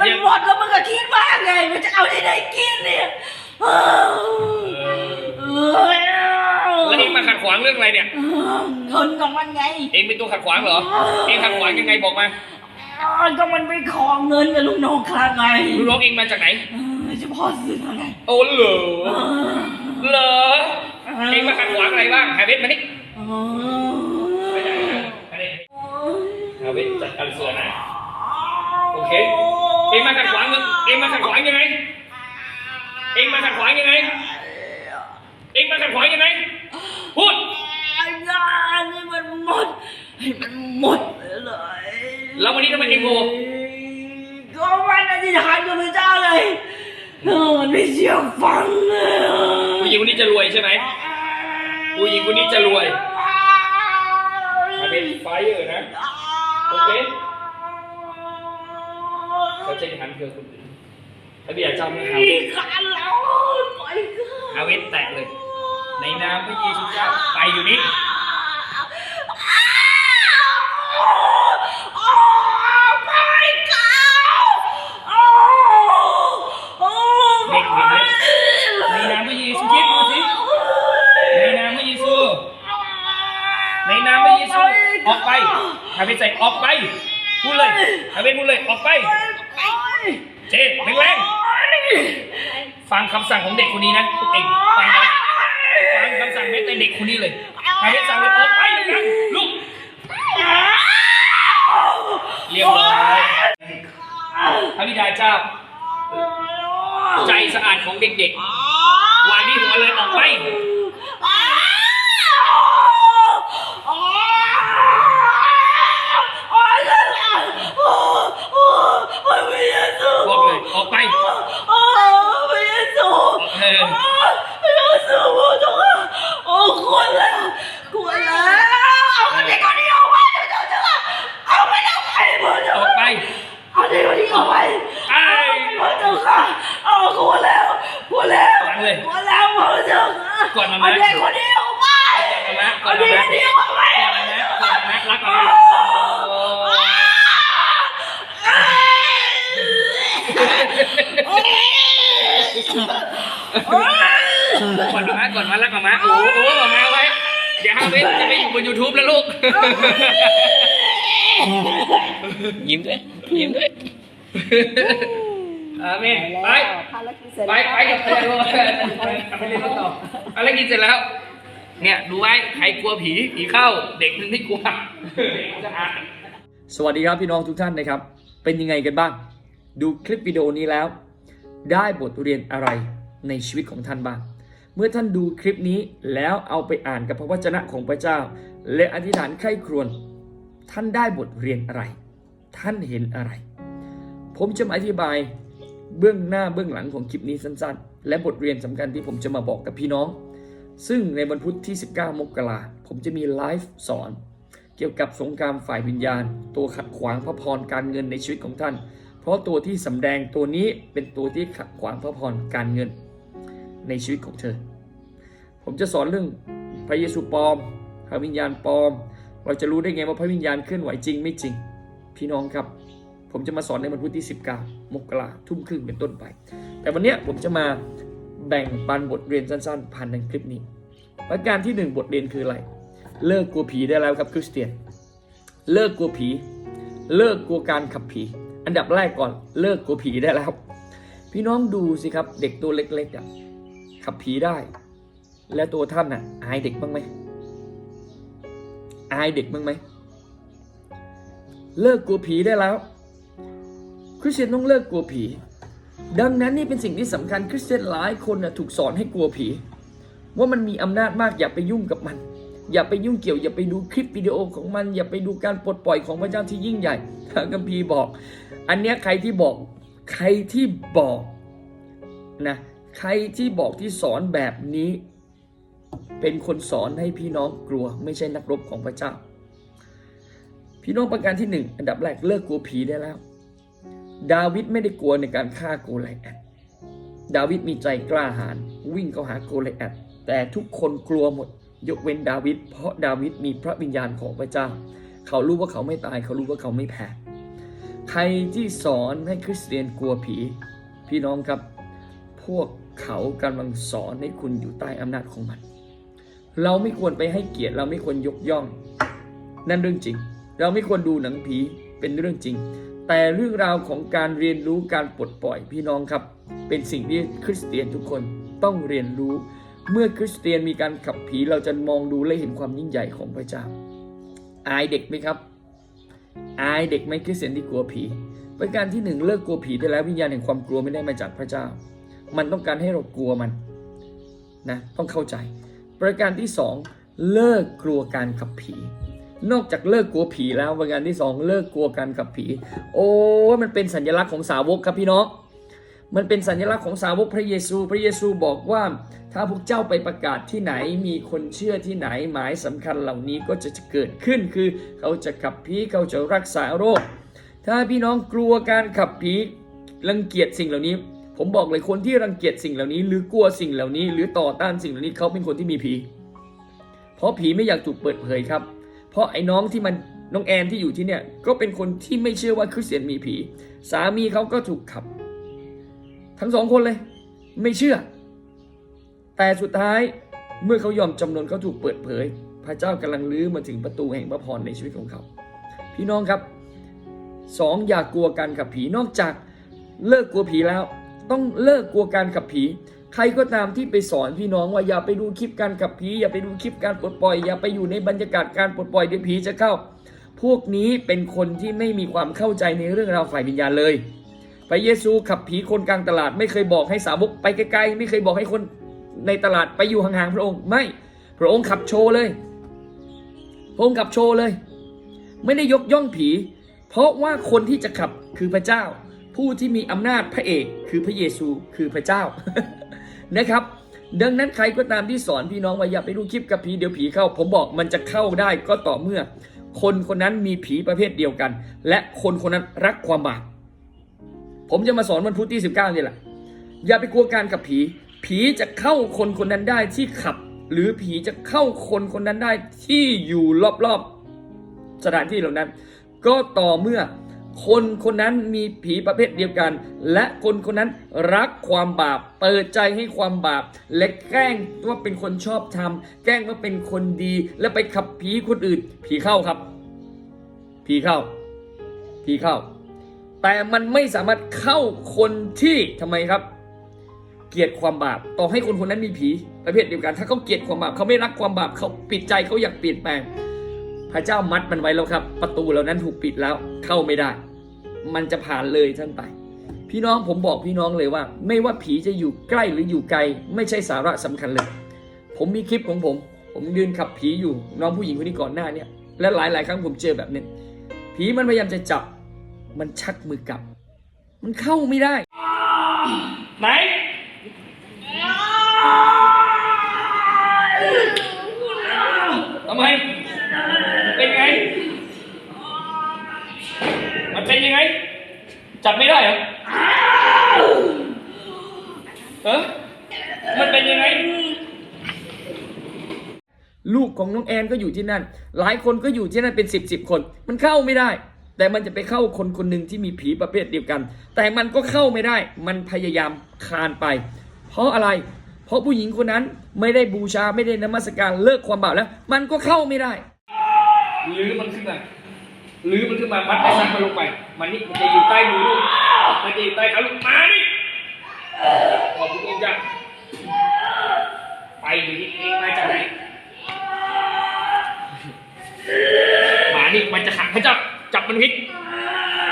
มันหมดแล้วมันก็คิดว่าไงมันจะเอาที่ไหนกินเนี่ยเออแล้วเองมาขัดขวางเรื่องอะไรเนี่ย เงินของมันไง เองเป็นตัวขัดขวางเหรอ เองขัดขวางยังไงบอกมาก็มันไปขอเงินกับลูกน้องข้าไงลูกน้องเองมาจากไหนเออเฉพาะเสือไงโอ้เหรอเหรอเองมาขัดขวางอะไรบ้างฮาเวทมานี่ เอ ไม่ได้ อ นะฮาเวทฮาเวทจัดการเสือนะ โอเค เองมาขัดขวางมึงเองมาขัดขวางยังไง เองมาขัดขวางยังไง เองมาขัดขวางยังไง พูด ไอ้งานให้มันหมดให้มันหมดเลย แล้ววันนี้ทำไมเองโง่ ก็วันอธิษฐานกับพระเจ้าเลยเออมันไม่เชื่อฟังเลย ผู้หญิงคนนี้ จะรวยใช่ไหมผู้หญิงคนนี้จะรวยฮาเวทไฟเออร์นะ โอเคเขาจะหันเพื่อคนอื่นพระบิดาเจ้าไม่ฮาเวอีทกคันแล้วปล่อยกันฮาเวทแตะเลย ในนามพระเยซูเจ้าไปอยู่นี้ เด็กเห็นไหมในนามพระเยซูคริสต์ดูสิ ในนามพระเยซู ในนามพระเยซู ออกไปฮาเวทใส่ออกไปพูดเลยฮาเวทพูดเลยออกไป เจ๊แรงๆฟังคำสั่งของเด็กคนนี้นะพวกเองฟังนะฟังคำสั่งแม้แต่เด็กคนนี้เลยฮาเวทสั่งเลยออกไปยังลูกเรียบร้อยพระบิดาเจ้า ใจสะอาดของเด็กๆวางที่หัวเลยออกไป บอกเลยออกไป โอ้พระเยซู เออ พระเยซูจงโอ้ควรแล้วควรแล้วเอาเด็กคนนี้ออกไปเดี๋ยวเดี๋ยวเดี๋ยวเอาไปเอาไปเดี๋ยวเดี๋ยว ออกไป เอาเด็กคนนี้ออกไป ไอ้ พระเจ้าค่ะเอาควรแล้วควรแล้ว ฟังเลย ควรแล้วพระเจ้าค่ะ ก่อนมา เอา ไหม เด็กคนนี้ออกไป ก่อนมาก่อ เอา น เด็ มาก ไหม คนนี้ออกไป ก่อนมาไหมก่อนมาไหมรักกันไหมก่อนมาก่อนมารักกันมาโอ้โหก่อนมาไว้เดี๋ยวฮาเวทจะ ไปอยู่บนยูทูบแล้วลูก ยิ้มด้วย ยิ้มด้วยอาเมนไป ภารกิจเสร็จไปไปกับใครรู้ไปเรียนต่ออะไรกินเสร็จแล้ว เนี่ยดูไว้ใครกลัวผีผีเข้า เด็กมันไม่กลัวเด็กจะอ่านสวัสดีครับพี่น้องทุกท่านนะครับ เป็นยังไงกันบ้าง ดูคลิปวิดีโอนี้แล้ว ได้บทเรียนอะไรในชีวิตของท่านบ้าง เมื่อท่านดูคลิปนี้แล้วเอาไปอ่านกับพระวจนะของพระเจ้า และอธิษฐานไข้ครวญท่านได้บทเรียนอะไร ท่านเห็นอะไร ผมจะมาอธิบายเบื้องหน้าเบื้องหลังของคลิปนี้สั้นๆ และบทเรียนสำคัญที่ผมจะมาบอกกับพี่น้อง ซึ่งในวันพุธที่ 19 มกราผมจะมีไลฟ์สอน เกี่ยวกับสงครามฝ่ายวิญญาณ ตัวขัดขวางพระพรการเงินในชีวิตของท่าน เพราะตัวที่สำแดงตัวนี้เป็นตัวที่ขัดขวางพระพรการเงินในชีวิตของเธอ ผมจะสอนเรื่องพระเยซูปลอม พระวิญญาณปลอม เราจะรู้ได้ไงว่าพระวิญญาณเคลื่อนไหวจริงไม่จริง พี่น้องครับ ผมจะมาสอนในวันพุธที่ 19 มกราทุ่มครึ่งเป็นต้นไป แต่วันนี้ผมจะมาแบ่งปันบทเรียนสั้นๆ ผ่านในคลิปนี้ประการที่หนึ่งบทเรียนคืออะไร เลิกกลัวผีได้แล้วครับคริสเตียน เลิกกลัวผี เลิกกลัวการขับผี อันดับแรกก่อนเลิกกลัวผีได้แล้ว พี่น้องดูสิครับ เด็กตัวเล็กๆอะขับผีได้ แล้วตัวท่านอะอายเด็กบ้างไหม อายเด็กบ้างไหม เลิกกลัวผีได้แล้ว คริสเตียนต้องเลิกกลัวผี ดังนั้นนี่เป็นสิ่งที่สำคัญคริสเตียนหลายคนนะถูกสอนให้กลัวผี ว่ามันมีอำนาจมากอย่าไปยุ่งกับมัน อย่าไปยุ่งเกี่ยว อย่าไปดูคลิปวิดีโอของมัน อย่าไปดูการปลดปล่อยของพระเจ้าที่ยิ่งใหญ่พระคัมภีร์บอก อันเนี้ยใครที่บอกใครที่บอกนะใครที่บอกที่สอนแบบนี้ เป็นคนสอนให้พี่น้องกลัวไม่ใช่นักรบของพระเจ้า พี่น้องประการที่หนึ่งอันดับแรกเลิกกลัวผีได้แล้ว ดาวิดไม่ได้กลัวในการฆ่าโกลิแอตดาวิดมีใจกล้าหาญวิ่งเข้าหาโกลิแอตแต่ทุกคนกลัวหมด ยกเว้นดาวิดเพราะดาวิดมีพระวิญญาณของพระเจ้า เขารู้ว่าเขาไม่ตาย เขารู้ว่าเขาไม่แพ้ใครที่สอนให้คริสเตียนกลัวผี พี่น้องครับ พวกเขากำลังสอนให้คุณอยู่ใต้อำนาจของมัน เราไม่ควรไปให้เกียรติ เราไม่ควรยกย่อง นั่นเรื่องจริง เราไม่ควรดูหนังผีเป็นเรื่องจริง แต่เรื่องราวของการเรียนรู้การปลดปล่อยพี่น้องครับ เป็นสิ่งที่คริสเตียนทุกคนต้องเรียนรู้ เมื่อคริสเตียนมีการขับผีเราจะมองดูและเห็นความยิ่งใหญ่ของพระเจ้า อายเด็กไหมครับ อายเด็กไหมคริสเตียนที่กลัวผีประการที่หนึ่งเลิกกลัวผีได้แล้ววิญญาณแห่งความกลัวไม่ได้มาจากพระเจ้า มันต้องการให้เรากลัวมันนะต้องเข้าใจ ประการที่สองเลิกกลัวการขับผี นอกจากเลิกกลัวผีแล้วประการที่สองเลิกกลัวการขับผี โอ้มันเป็นสัญลักษณ์ของสาวกครับพี่น้องมันเป็นสัญลักษณ์ของสาวกพระเยซู พระเยซูบอกว่าถ้าพวกเจ้าไปประกาศที่ไหน มีคนเชื่อที่ไหน หมายสำคัญเหล่านี้ก็จะเกิดขึ้น คือเขาจะขับผี เขาจะรักษาโรค ถ้าพี่น้องกลัวการขับผี รังเกียจสิ่งเหล่านี้ ผมบอกเลยคนที่รังเกียจสิ่งเหล่านี้ หรือกลัวสิ่งเหล่านี้ หรือต่อต้านสิ่งเหล่านี้เขาเป็นคนที่มีผี เพราะผีไม่อยากถูกเปิดเผยครับ เพราะไอ้น้องที่มันน้องแอนที่อยู่ที่เนี่ยก็เป็นคนที่ไม่เชื่อว่าคริสเตียนมีผี สามีเขาก็ถูกขับ ทั้งสองคนเลย ไม่เชื่อ แต่สุดท้ายเมื่อเขายอมจำนนเขาถูกเปิดเผย พระเจ้ากำลังลื้อมาถึงประตูแห่งพระพรในชีวิตของเขา พี่น้องครับสองอย่ากกลัวการขับผีนอกจากเลิกกลัวผีแล้ว ต้องเลิกกลัวการขับผี ใครก็ตามที่ไปสอนพี่น้องว่าอย่าไปดูคลิปการขับผี อย่าไปดูคลิปการปลดปล่อย อย่าไปอยู่ในบรรยากาศการปลดปล่อยเดี๋ยวผีจะเข้า พวกนี้เป็นคนที่ไม่มีความเข้าใจในเรื่องราวฝ่ายวิญญาณเลยพระเยซูขับผีคนกลางตลาดไม่เคยบอกให้สาวกไปไกลๆ ไม่เคยบอกให้คนในตลาดไปอยู่ห่างๆพระองค์ ไม่พระองค์ขับโชว์เลย พระองค์ขับโชว์เลย ไม่ได้ยกย่องผี เพราะว่าคนที่จะขับคือพระเจ้า ผู้ที่มีอำนาจพระเอกคือพระเยซูคือพระเจ้านะครับ ดังนั้นใครก็ตามที่สอนพี่น้องว่าอย่าไปดูคลิปกับผีเดี๋ยวผีเข้า ผมบอกมันจะเข้าได้ก็ต่อเมื่อ คนคนนั้นมีผีประเภทเดียวกัน และคนคนนั้นรักความบาปผมจะมาสอนวันพุธที่ 19นี่แหละอย่าไปกลัวการกับผี ผีจะเข้าคนคนนั้นได้ที่ขับ หรือผีจะเข้าคนคนนั้นได้ที่อยู่รอบๆสถานที่เหล่านั้น ก็ต่อเมื่อ คนคนนั้นมีผีประเภทเดียวกัน และคนคนนั้นรักความบาป เปิดใจให้ความบาป และแกล้งว่าเป็นคนชอบธรรมแกล้งว่าเป็นคนดี และไปขับผีคนอื่น ผีเข้าครับ ผีเข้า ผีเข้า แต่มันไม่สามารถเข้าคนที่ทำไมครับ เกลียดความบาป ต่อให้คนคนนั้นมีผีประเภทเดียวกัน ถ้าเขาเกลียดความบาปเขาไม่รักความบาปเขาปิดใจเขาอยากเปลี่ยนแปลงพระเจ้ามัดมันไว้แล้วครับ ประตูเหล่านั้นถูกปิดแล้วเข้าไม่ได้ มันจะผ่านเลยท่านไป พี่น้องผมบอกพี่น้องเลยว่า ไม่ว่าผีจะอยู่ใกล้หรืออยู่ไกล ไม่ใช่สาระสำคัญเลย ผมมีคลิปของผม ผมยืนขับผีอยู่น้องผู้หญิงคนนี้ก่อนหน้าเนี่ยและหลายหลายๆครั้งผมเจอแบบนี้ผีมันพยายามจะจับ มันชักมือกลับ มันเข้าไม่ได้ไหน จับไม่ได้เหรอเออมันเป็นยังไง ลูกของน้องแอนก็อยู่ที่นั่น หลายคนก็อยู่ที่นั่นเป็นสิบสิบคน มันเข้าไม่ได้ แต่มันจะไปเข้าคนคนหนึ่งที่มีผีประเภทเดียวกัน แต่มันก็เข้าไม่ได้ มันพยายามคลานไป เพราะอะไร เพราะผู้หญิงคนนั้นไม่ได้บูชาไม่ได้นมัสการเลิกความบาปแล้ว มันก็เข้าไม่ได้ หรือมันขึ้นมา หรือมันขึ้นมามัดไอ้ซักมันลงไป มันนี่มันจะอยู่ใต้มือลูกมันจะอยู่ใต้ขาลูกมานี่ขอบคุณจ้ะไปอยู่นี่เองมาจากไหนหมานี่มันจะขังให้จับจับมันพิษ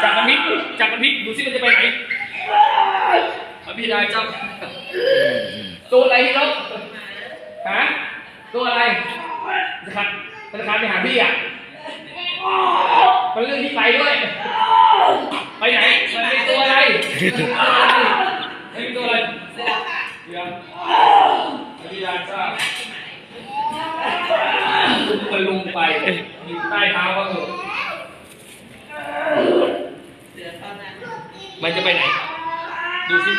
จับมันพิษจับมันพิษดูสิมันจะไปไหนพระบิดาจ้าตัวอะไรพี่น้องฮะตัวอะไรจะขัดธนาคารไปหาพี่อะ มันเรื่องที่ไปด้วย ไปไหน มันเป็นตัวอะไรมันเป็นตัวอะไรเดี๋ยวพระบิดาเจ้าลุกมันลงไปอยู่ใต้เท้าเขาเถอะมันจะไปไหน ดูสิ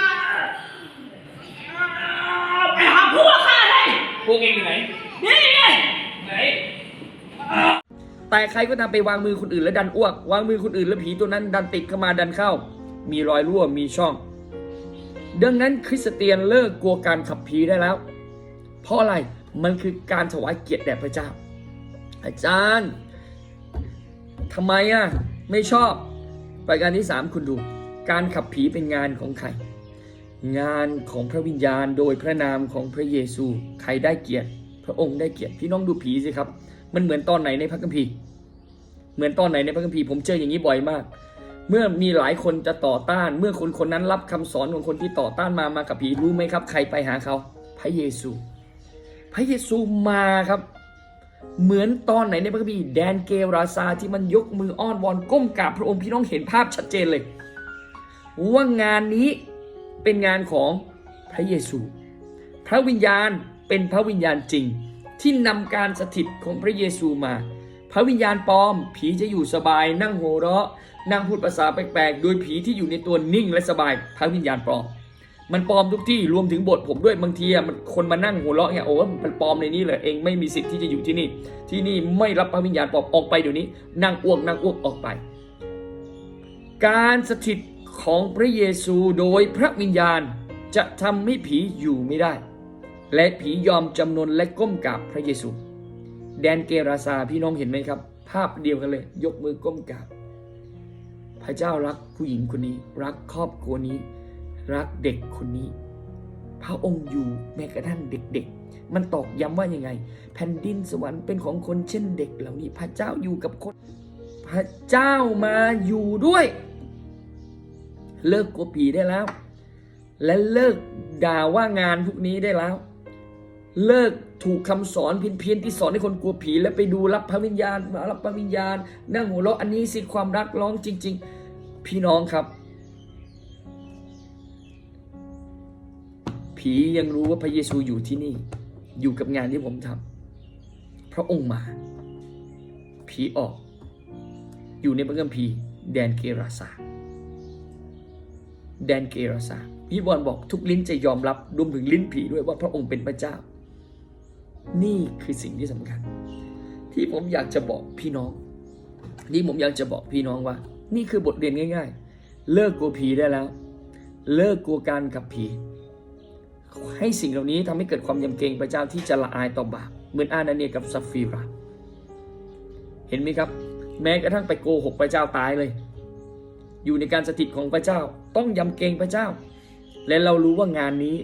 ไปหาพวกข้าเลย พวกเองอยู่ไหน นี่ไง ไหน แต่ใครก็ตาไปวางมือคนอื่นแล้วดันอ้วก วางมือคนอื่นแล้วผีตัวนั้นดันติดเข้ามาดันเข้า มีรอยรั่วมีช่อง ดังนั้นคริสเตียนเลิกกลัวการขับผีได้แล้ว เพราะอะไรมันคือการถวายเกียรติแด่พระเจ้า อาจารย์ทำไมอะไม่ชอบประการที่สามคุณดู การขับผีเป็นงานของใคร งานของพระวิญญาณโดยพระนามของพระเยซู ใครได้เกียรติ พระองค์ได้เกียรติพี่น้องดูผีสิครับ มันเหมือนตอนไหนในพระคัมภีร์เหมือนตอนไหนในพระคัมภีร์ผมเจออย่างนี้บ่อยมาก เมื่อมีหลายคนจะต่อต้าน เมื่อคนคนนั้นรับคำสอนของคนที่ต่อต้านมามากับผีรู้ไหมครับ ใครไปหาเขาพระเยซู พระเยซูมาครับ เหมือนตอนไหนในพระคัมภีร์แดนเกราซาที่มันยกมืออ้อนวอนก้มกราบพระองค์พี่น้องเห็นภาพชัดเจนเลย ว่างานนี้เป็นงานของพระเยซู พระวิญญาณเป็นพระวิญญาณจริง ที่นำการสถิตของพระเยซูมา พระวิญญาณปลอม ผีจะอยู่สบาย นั่งโหเราะ นั่งพูดภาษาแปลกๆ โดยผีที่อยู่ในตัวนิ่งและสบาย พระวิญญาณปลอม มันปลอมทุกที่รวมถึงบทผมด้วยบางทีมันคนมานั่งหัวเราะเนี่ยโอ้มันปลอมในนี้เลยเองไม่มีสิทธิ์ที่จะอยู่ที่นี่ ที่นี่ไม่รับพระวิญญาณปลอมออกไปเดี๋ยวนี้ นั่งอ้วกนั่งอ้วกออกไป การสถิตของพระเยซูโดยพระวิญญาณจะทำให้ผีอยู่ไม่ได้ และผียอมจำนนและก้มกราบพระเยซู แดนเกราซาพี่น้องเห็นไหมครับ ภาพเดียวกันเลย ยกมือก้มกราบ พระเจ้ารักผู้หญิงคนนี้ รักครอบครัวนี้ รักเด็กคนนี้ พระองค์อยู่แม้กระทั่งเด็กๆ มันตอกย้ำว่ายังไง แผ่นดินสวรรค์เป็นของคนเช่นเด็กเหล่านี้ พระเจ้าอยู่กับคน พระเจ้ามาอยู่ด้วย เลิกกลัวผีได้แล้ว และเลิกด่าว่างานพวกนี้ได้แล้ว เลิกถูกคำสอนเพี้ยนๆที่สอนให้คนกลัวผี แล้วไปดูรับพระวิญญาณมารับพระวิญญาณนั่งหัวเราะอันนี้สิความรักร้องจริง ๆ พี่น้องครับ ผียังรู้ว่าพระเยซูอยู่ที่นี่ อยู่กับงานที่ผมทำพระองค์มา ผีออก อยู่ในพระคัมภีร์แดนเกราซาแดนเกราซาพี่บอลบอกทุกลิ้นจะยอมรับรวมถึงลิ้นผีด้วยว่าพระองค์เป็นพระเจ้า นี่คือสิ่งที่สำคัญ ที่ผมอยากจะบอกพี่น้องนี่ผมอยากจะบอกพี่น้องว่า นี่คือบทเรียนง่าย ๆ เลิกกลัวผีได้แล้ว เลิกกลัวการกับผี ให้สิ่งเหล่านี้ทำให้เกิดความยำเกรงพระเจ้าที่จะละอายต่อบาปเหมือนอานาเนียกับซัฟฟีราเห็นไหมครับ แม้กระทั่งไปโกหกพระเจ้าตายเลย อยู่ในการสถิตของพระเจ้าต้องยำเกรงพระเจ้า และเรารู้ว่างานนี้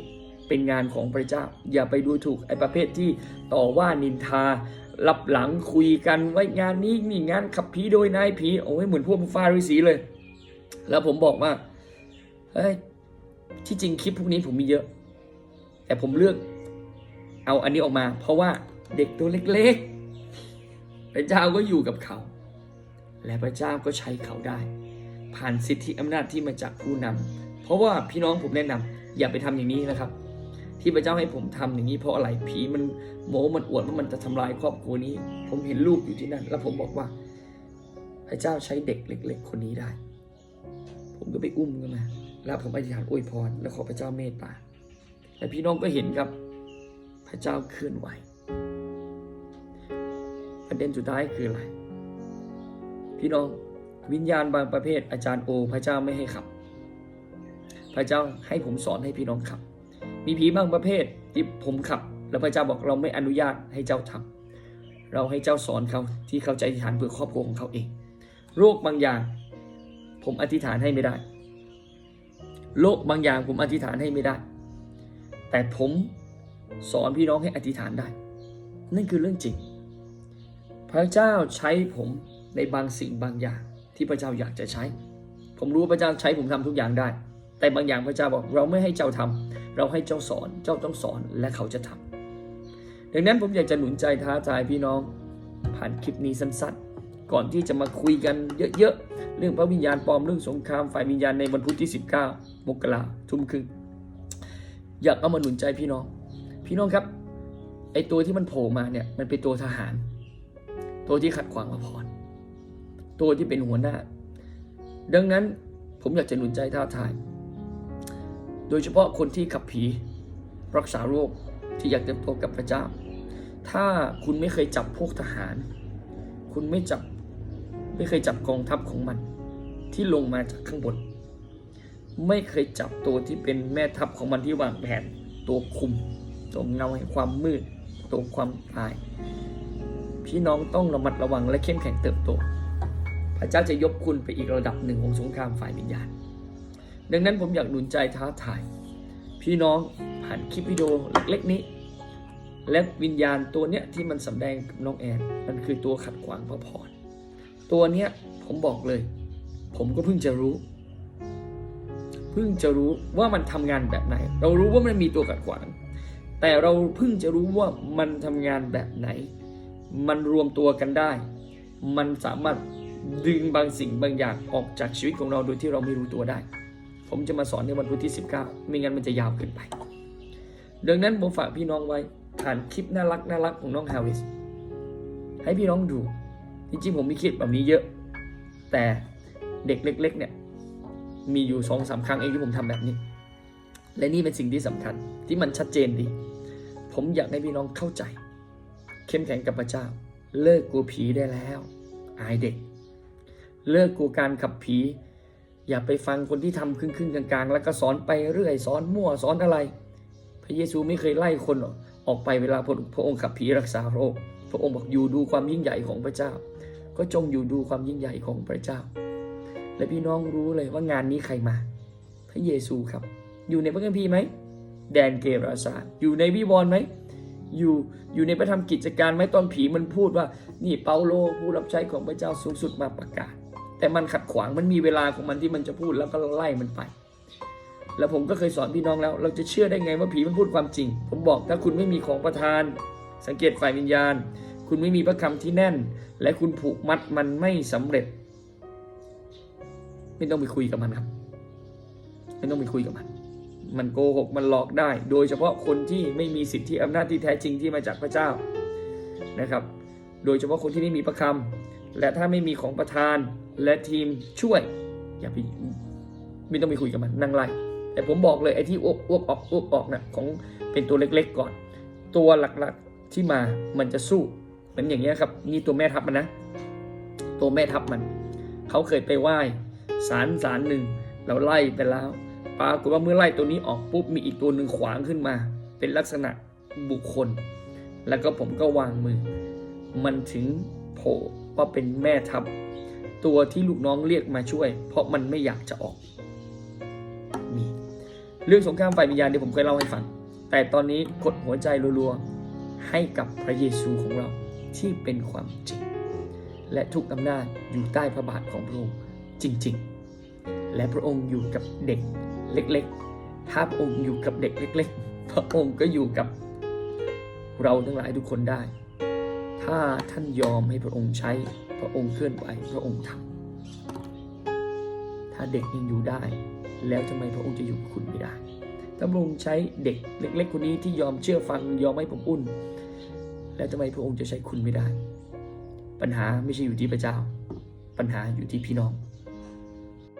เป็นงานของพระเจ้า อย่าไปดูถูกไอ้ประเภทที่ต่อว่านินทารับหลังคุยกันไว้งานนี้นี่งานขับผีโดยนายผีโอ้ยเหมือนพวกฟาริสีเลย แล้วผมบอกว่าเฮ้ยที่จริงคลิปพวกนี้ผมมีเยอะ แต่ผมเลือกเอาอันนี้ออกมา เพราะว่าเด็กตัวเล็กๆ พระเจ้าก็อยู่กับเขา และพระเจ้าก็ใช้เขาได้ ผ่านสิทธิอำนาจที่มาจากผู้นำเพราะว่าพี่น้องผมแนะนำอย่าไปทำอย่างนี้นะครับ ที่พระเจ้าให้ผมทำอย่างนี้เพราะอะไรผีมันโม้มันอวดว่ามันจะทำลายครอบครัวนี้ ผมเห็นลูกอยู่ที่นั่น แล้วผมบอกว่า พระเจ้าใช้เด็กเล็ก ๆ คนนี้ได้ ผมก็ไปอุ้มกันมา แล้วผมอธิษฐานอวยพร แล้วขอพระเจ้าเมตตาและพี่น้องก็เห็นครับ พระเจ้าเคลื่อนไหวประเด็นสุดท้ายคืออะไร พี่น้องวิญญาณบางประเภทอาจารย์โอ พระเจ้าไม่ให้ขับ พระเจ้าให้ผมสอนให้พี่น้องขับ มีผีบางประเภทที่ผมขับ แล้วพระเจ้าบอกเราไม่อนุญาตให้เจ้าทำเราให้เจ้าสอนเขาที่เขาใจอธิษฐานเพื่อครอบครัวของเขาเองโรคบางอย่าง ผมอธิษฐานให้ไม่ได้โรคบางอย่างผมอธิษฐานให้ไม่ได้ แต่ผมสอนพี่น้องให้อธิษฐานได้ นั่นคือเรื่องจริง พระเจ้าใช้ผมในบางสิ่งบางอย่างที่พระเจ้าอยากจะใช้ ผมรู้พระเจ้าใช้ผมทำทุกอย่างได้ แต่บางอย่างพระเจ้าบอกเราไม่ให้เจ้าทำ เราให้เจ้าสอน เจ้าต้องสอนและเขาจะทำดังนั้นผมอยากจะหนุนใจท้าทายพี่น้อง ผ่านคลิปนี้สั้นๆ ก่อนที่จะมาคุยกันเยอะๆ เรื่องพระวิญญาณปลอมเรื่องสงครามฝ่ายวิญญาณในวันพุธที่ 19 มกราทุ่มครึ่งอยากเอามาหนุนใจพี่น้อง พี่น้องครับไอตัวที่มันโผล่มาเนี่ยมันเป็นตัวทหาร ตัวที่ขัดขวางพระพรตัวที่เป็นหัวหน้า ดังนั้นผมอยากจะหนุนใจท้าทาย โดยเฉพาะคนที่ขับผีรักษาโรคที่อยากเติบโตกับพระเจ้า ถ้าคุณไม่เคยจับพวกทหาร คุณไม่จับไม่เคยจับกองทัพของมัน ที่ลงมาจากข้างบน ไม่เคยจับตัวที่เป็นแม่ทัพของมันที่วางแผนตัวคุมตัวเงาแห่งความมืดตัวความตาย พี่น้องต้องระมัดระวังและเข้มแข็งเติบโต พระเจ้าจะยกคุณไปอีกระดับหนึ่งของสงครามฝ่ายวิญญาณ ดังนั้นผมอยากหนุนใจท้าทายพี่น้องผ่านคลิปวิดีโอเล็กๆนี้ และวิญญาณตัวเนี้ยที่มันสำแดงกับน้องแอนมันคือตัวขัดขวางพระพรตัวเนี้ยผมบอกเลย ผมก็เพิ่งจะรู้ เพิ่งจะรู้ว่ามันทำงานแบบไหน เรารู้ว่ามันมีตัวขัดขวาง แต่เราเพิ่งจะรู้ว่ามันทำงานแบบไหน มันรวมตัวกันได้ มันสามารถดึงบางสิ่งบางอย่างออกจากชีวิตของเราโดยที่เราไม่รู้ตัวได้ ผมจะมาสอนในวันพุธที่ 19 ไม่งั้นมันจะยาวเกินไป ดังนั้นผมฝากพี่น้องไว้ผ่านคลิปน่ารักน่ารักของน้องฮาริสให้พี่น้องดู จริงๆผมมีคลิปแบบนี้เยอะ แต่เด็กเล็ก ๆ เนี่ย มีอยู่สองสามครั้งเองที่ผมทำแบบนี้ และนี่เป็นสิ่งที่สำคัญที่มันชัดเจนดี ผมอยากให้พี่น้องเข้าใจ เข้มแข็งกับพระเจ้า เลิกกลัวผีได้แล้ว อายเด็ก เลิกกลัวการขับผี อย่าไปฟังคนที่ทำครึ่งๆกลางๆ แล้วก็สอนไปเรื่อยสอนมั่วสอนอะไร พระเยซูไม่เคยไล่คนออกไปเวลาพระพระองค์ขับผีรักษาโรค พระองค์บอกอยู่ดูความยิ่งใหญ่ของพระเจ้า ก็จงอยู่ดูความยิ่งใหญ่ของพระเจ้า และพี่น้องรู้เลยว่างานนี้ใครมา พระเยซูครับ อยู่ในพระคัมภีร์ไหมแดนเกราซาอยู่ในวิวรณ์ไหมอยู่อยู่ในพระธรรมกิจการไหมตอนผีมันพูดว่า นี่เปาโลผู้รับใช้ของพระเจ้าสูงสุดมาประกาศ แต่มันขัดขวางมันมีเวลาของมันที่มันจะพูดแล้วก็ไล่มันไป แล้วผมก็เคยสอนพี่น้องแล้ว เราจะเชื่อได้ไงว่าผีมันพูดความจริง ผมบอกถ้าคุณไม่มีของประทาน สังเกตฝ่ายวิญญาณ คุณไม่มีพระคำที่แน่น และคุณผูกมัดมันไม่สำเร็จ ไม่ต้องไปคุยกับมันครับไม่ต้องไปคุยกับมัน มันโกหกมันหลอกได้ โดยเฉพาะคนที่ไม่มีสิทธิอำนาจที่แท้จริงที่มาจากพระเจ้านะครับ โดยเฉพาะคนที่ไม่มีพระคำและถ้าไม่มีของประทาน และทีมช่วย อย่าไปไม่ต้องไปคุยกับมันนั่งไล่แต่ผมบอกเลยไอ้ที่อ้วกอ้วกออกอ้วกออกนะ่ะของเป็นตัวเล็กๆก่อน ตัวหลักๆที่มามันจะสู้เหมือนอย่างเงี้ยครับ นี่ตัวแม่ทัพมันนะ ตัวแม่ทัพมัน เขาเคยไปไหว้ศาลศาลหนึ่งเราไล่ไปแล้วปรากฏว่าเมื่อไล่ตัวนี้ออกปุ๊บมีอีกตัวหนึ่งขวางขึ้นมา เป็นลักษณะบุคคล แล้วก็ผมก็วางมือ มันถึงโผล่ว่าเป็นแม่ทัพ ตัวที่ลูกน้องเรียกมาช่วย เพราะมันไม่อยากจะออก มี เรื่องสงครามฝ่ายวิญญาณเดี๋ยวผมเคยเล่าให้ฟัง แต่ตอนนี้กดหัวใจรัวๆ ให้กับพระเยซูของเราที่เป็นความจริง และทุกอำนาจอยู่ใต้พระบาทของพระองค์จริง ๆ และพระองค์อยู่กับเด็กเล็กๆ ถ้าพระองค์อยู่กับเด็กเล็ก ๆ พระองค์ก็อยู่กับเราทั้งหลายทุกคนได้ ถ้าท่านยอมให้พระองค์ใช้ พระองค์เคลื่อนไหวพระองค์ทำถ้าเด็กยังอยู่ได้ แล้วทำไมพระองค์จะอยู่กับคุณไม่ได้ถ้าพระองค์ใช้เด็กเล็ก ๆ คนนี้ที่ยอมเชื่อฟังยอมให้ผมอุ่น แล้วทำไมพระองค์จะใช้คุณไม่ได้ ปัญหาไม่ใช่อยู่ที่พระเจ้า ปัญหาอยู่ที่พี่น้อง